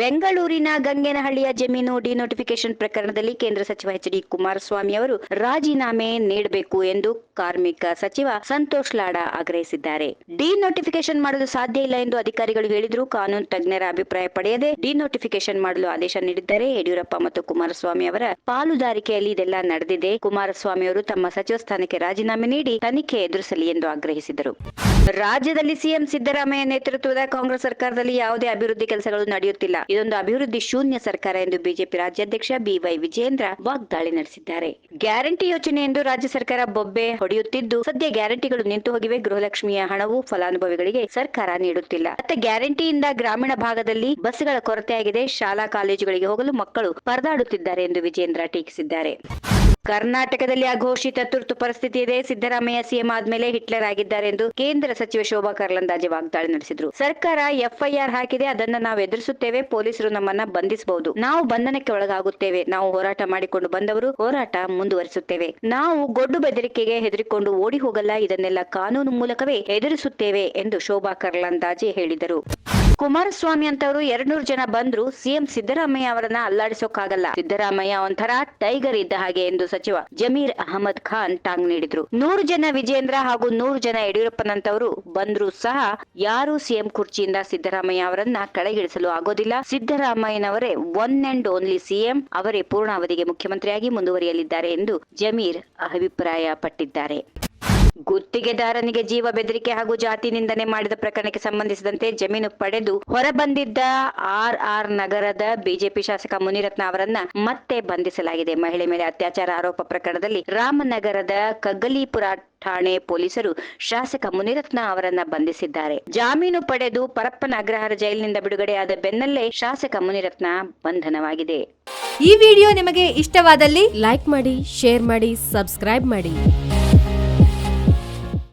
ಬೆಂಗಳೂರಿನ ಗಂಗೇನಹಳ್ಳಿಯ ಜಮೀನು ಡಿನೋಟಿಫಿಕೇಶನ್ ಪ್ರಕರಣದಲ್ಲಿ ಕೇಂದ್ರ ಸಚಿವ ಎಚ್ ಡಿ ಕುಮಾರಸ್ವಾಮಿ ಅವರು ರಾಜೀನಾಮೆ ನೀಡಬೇಕು ಎಂದು ಕಾರ್ಮಿಕ ಸಚಿವ ಸಂತೋಷ್ ಲಾಡಾ ಆಗ್ರಹಿಸಿದ್ದಾರೆ. ಡಿನೋಟಿಫಿಕೇಶನ್ ಮಾಡಲು ಸಾಧ್ಯ ಇಲ್ಲ ಎಂದು ಅಧಿಕಾರಿಗಳು ಹೇಳಿದ್ರು. ಕಾನೂನು ತಜ್ಞರ ಅಭಿಪ್ರಾಯ ಪಡೆಯದೆ ಡಿನೋಟಿಫಿಕೇಶನ್ ಮಾಡಲು ಆದೇಶ ನೀಡಿದ್ದಾರೆ ಯಡಿಯೂರಪ್ಪ ಮತ್ತು ಕುಮಾರಸ್ವಾಮಿ ಅವರ ಪಾಲುದಾರಿಕೆಯಲ್ಲಿ ಇದೆಲ್ಲ ನಡೆದಿದೆ. ಕುಮಾರಸ್ವಾಮಿ ಅವರು ತಮ್ಮ ಸಚಿವ ಸ್ಥಾನಕ್ಕೆ ರಾಜೀನಾಮೆ ನೀಡಿ ತನಿಖೆ ಎದುರಿಸಲಿ ಎಂದು ಆಗ್ರಹಿಸಿದರು. ರಾಜ್ಯದಲ್ಲಿ ಸಿಎಂ ಸಿದ್ದರಾಮಯ್ಯ ನೇತೃತ್ವದ ಕಾಂಗ್ರೆಸ್ ಸರ್ಕಾರದಲ್ಲಿ ಯಾವುದೇ ಅಭಿವೃದ್ಧಿ ಕೆಲಸಗಳು ನಡೆಯುತ್ತಿಲ್ಲ. ಇದೊಂದು ಅಭಿವೃದ್ಧಿ ಶೂನ್ಯ ಸರ್ಕಾರ ಎಂದು ಬಿಜೆಪಿ ರಾಜ್ಯಾಧ್ಯಕ್ಷ ಬಿವೈ ವಿಜೇಂದ್ರ ವಾಗ್ದಾಳಿ ನಡೆಸಿದ್ದಾರೆ. ಗ್ಯಾರಂಟಿ ಯೋಜನೆ ಎಂದು ರಾಜ್ಯ ಸರ್ಕಾರ ಬೊಬ್ಬೆ ಹೊಡೆಯುತ್ತಿದ್ದು, ಸದ್ಯ ಗ್ಯಾರಂಟಿಗಳು ನಿಂತು ಹೋಗಿವೆ. ಗೃಹಲಕ್ಷ್ಮಿಯ ಹಣವು ಫಲಾನುಭವಿಗಳಿಗೆ ಸರ್ಕಾರ ನೀಡುತ್ತಿಲ್ಲ. ಮತ್ತೆ ಗ್ಯಾರಂಟಿಯಿಂದ ಗ್ರಾಮೀಣ ಭಾಗದಲ್ಲಿ ಬಸ್ಗಳ ಕೊರತೆಯಾಗಿದೆ. ಶಾಲಾ ಕಾಲೇಜುಗಳಿಗೆ ಹೋಗಲು ಮಕ್ಕಳು ಪರದಾಡುತ್ತಿದ್ದಾರೆ ಎಂದು ವಿಜೇಂದ್ರ ಟೀಕಿಸಿದ್ದಾರೆ. ಕರ್ನಾಟಕದಲ್ಲಿ ಅಘೋಷಿತ ತುರ್ತು ಪರಿಸ್ಥಿತಿ ಇದೆ. ಸಿದ್ದರಾಮಯ್ಯ ಸಿಎಂ ಆದ್ಮೇಲೆ ಹಿಟ್ಲರ್ ಆಗಿದ್ದಾರೆ ಎಂದು ಕೇಂದ್ರ ಸಚಿವ ಶೋಭಾ ಕರ್ಲಂದಾಜೆ ವಾಗ್ದಾಳಿ ನಡೆಸಿದ್ರು. ಸರ್ಕಾರ ಎಫ್ಐಆರ್ ಹಾಕಿದೆ. ಅದನ್ನ ನಾವು ಎದುರಿಸುತ್ತೇವೆ. ಪೊಲೀಸರು ನಮ್ಮನ್ನ ಬಂಧಿಸಬಹುದು ನಾವು ಬಂಧನಕ್ಕೆ ಒಳಗಾಗುತ್ತೇವೆ. ನಾವು ಹೋರಾಟ ಮಾಡಿಕೊಂಡು ಬಂದವರು ಹೋರಾಟ ಮುಂದುವರಿಸುತ್ತೇವೆ. ನಾವು ಗೊಡ್ಡು ಬೆದರಿಕೆಗೆ ಹೆದರಿಕೊಂಡು ಓಡಿ ಹೋಗಲ್ಲ. ಇದನ್ನೆಲ್ಲ ಕಾನೂನು ಮೂಲಕವೇ ಎದುರಿಸುತ್ತೇವೆ ಎಂದು ಶೋಭಾ ಕರ್ಲಂದಾಜೆ ಹೇಳಿದರು. ಕುಮಾರಸ್ವಾಮಿ ಅಂತವರು ಎರಡ್ನೂರು ಜನ ಬಂದ್ರು, ಸಿಎಂ ಸಿದ್ದರಾಮಯ್ಯ ಅವರನ್ನ ಅಲ್ಲಾಡಿಸೋಕಾಗಲ್ಲ ಸಿದ್ದರಾಮಯ್ಯ ಒಂಥರ ಟೈಗರ್ ಇದ್ದ ಹಾಗೆ ಎಂದು ಸಚಿವ ಜಮೀರ್ ಅಹಮದ್ ಖಾನ್ ಟಾಂಗ್ ನೀಡಿದ್ರು. ನೂರು ಜನ ವಿಜೇಂದ್ರ ಹಾಗೂ ನೂರು ಜನ ಯಡಿಯೂರಪ್ಪನಂತವರು ಬಂದ್ರು ಸಹ ಯಾರು ಸಿಎಂ ಕುರ್ಚಿಯಿಂದ ಸಿದ್ದರಾಮಯ್ಯ ಅವರನ್ನ ಕೆಳಗಿಳಿಸಲು ಆಗೋದಿಲ್ಲ. ಸಿದ್ದರಾಮಯ್ಯನವರೇ ಒನ್ ಅಂಡ್ ಓನ್ಲಿ ಸಿಎಂ, ಅವರೇ ಪೂರ್ಣಾವಧಿಗೆ ಮುಖ್ಯಮಂತ್ರಿಯಾಗಿ ಮುಂದುವರಿಯಲಿದ್ದಾರೆ ಎಂದು ಜಮೀರ್ ಅಭಿಪ್ರಾಯ ಪಟ್ಟಿದ್ದಾರೆ ಗುತ್ತಿಗೆದಾರನಿಗೆ ಜೀವ ಬೆದರಿಕೆ ಹಾಗೂ ಜಾತಿ ನಿಂದನೆ ಮಾಡಿದ ಪ್ರಕರಣಕ್ಕೆ ಸಂಬಂಧಿಸಿದಂತೆ ಜಮೀನು ಪಡೆದು ಹೊರಬಂದಿದ್ದ ಆರ್ ಆರ್ ನಗರದ ಬಿಜೆಪಿ ಶಾಸಕ ಮುನಿರತ್ನ ಅವರನ್ನ ಮತ್ತೆ ಬಂಧಿಸಲಾಗಿದೆ. ಮಹಿಳೆ ಮೇಲೆ ಅತ್ಯಾಚಾರ ಆರೋಪ ಪ್ರಕರಣದಲ್ಲಿ ರಾಮನಗರದ ಕಗ್ಗಲೀಪುರ ಠಾಣೆ ಪೊಲೀಸರು ಶಾಸಕ ಮುನಿರತ್ನ ಅವರನ್ನ ಬಂಧಿಸಿದ್ದಾರೆ. ಜಾಮೀನು ಪಡೆದು ಪರಪ್ಪನ ಅಗ್ರಹಾರ ಜೈಲಿನಿಂದ ಬಿಡುಗಡೆಯಾದ ಬೆನ್ನಲ್ಲೇ ಶಾಸಕ ಮುನಿರತ್ನ ಬಂಧನವಾಗಿದೆ. ಈ ವಿಡಿಯೋ ನಿಮಗೆ ಇಷ್ಟವಾದಲ್ಲಿ ಲೈಕ್ ಮಾಡಿ, ಶೇರ್ ಮಾಡಿ, ಸಬ್ಸ್ಕ್ರೈಬ್ ಮಾಡಿ.